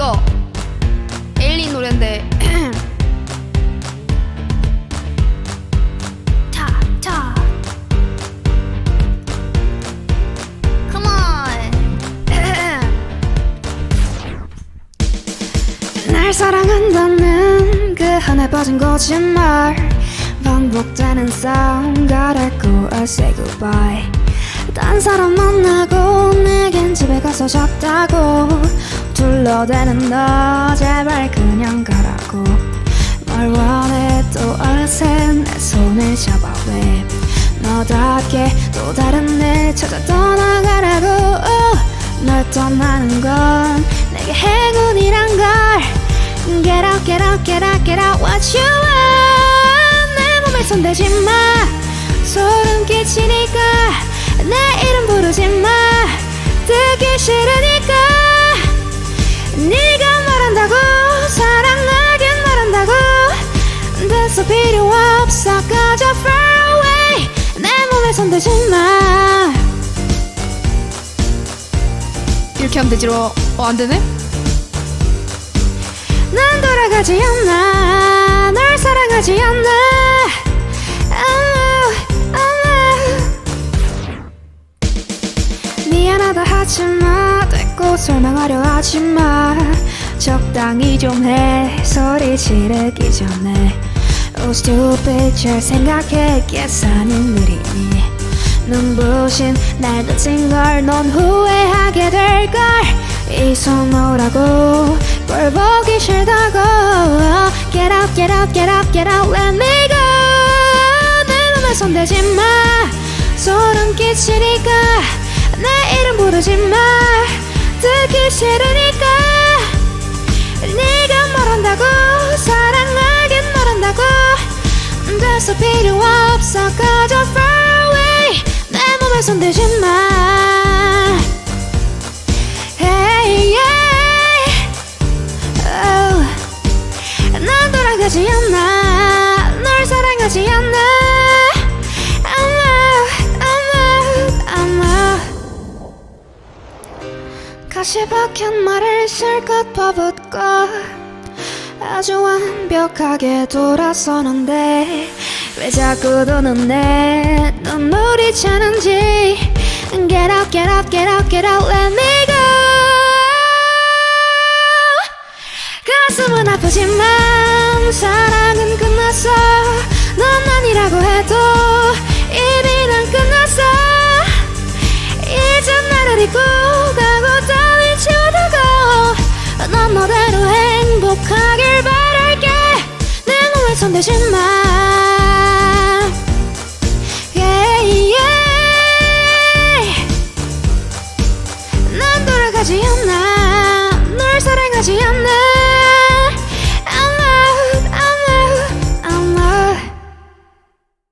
이거 on. 날 사랑한다는 그 하나 빠진 거짓말. 반복되는 싸움 갈았고 I say goodbye. 딴 사람 만나고 내겐 집에 가서 잤다고 둘러대는 너 제발 그냥 가라고. 뭘 원해 또 어느새 내 손을 잡아 왜? 너답게 또 다른 애 찾아 떠나가라고. 어, 널 떠나는 건 내게 행운이란 걸. Get out get out get out get out what you want? 내 몸에 손대지 마. 소름 끼치니까 내 이름 부르지 마. 듣기 싫으니까 내 몸에 손대지 마 이렇게 하면 되지로. 어 안되네? 난 돌아가지 않아 널 사랑하지 않아 아무, 아무. 미안하다 하지마 됐고 설명하려 하지마 적당히 좀 해. 소리 지르기 전에 Oh stupid 잘 생각해 계산은 느리니 눈부신 날 놓친 걸 넌 후회하게 될 걸. 이손 놓으라고? 꼴 보기 싫다고. Get out get out get out get out let me go. 내 맘에 손대지 마. 소름 끼치니까 내 이름 부르지 마. 듣기 싫으니까 네가 말한다고 됐어 필요 없어. 꺼져 far away 내 몸에 손대지 마. Hey yeah. Oh. 난 돌아가지 않아. 널 사랑하지 않아. I'm out I'm out I'm out 가시박한 말을 실컷 퍼붓고 아주 완벽하게 돌아서는데 왜 자꾸 도는 내 눈물이 차는지 Get out get out get out get out let me go. 가슴은 아프지만 사랑은 끝났어. 넌 아니라고 해도 이미 난 끝났어. 이제 나를 잊고 가고 따위 치우다가 넌 너대로 몸에 손대지 마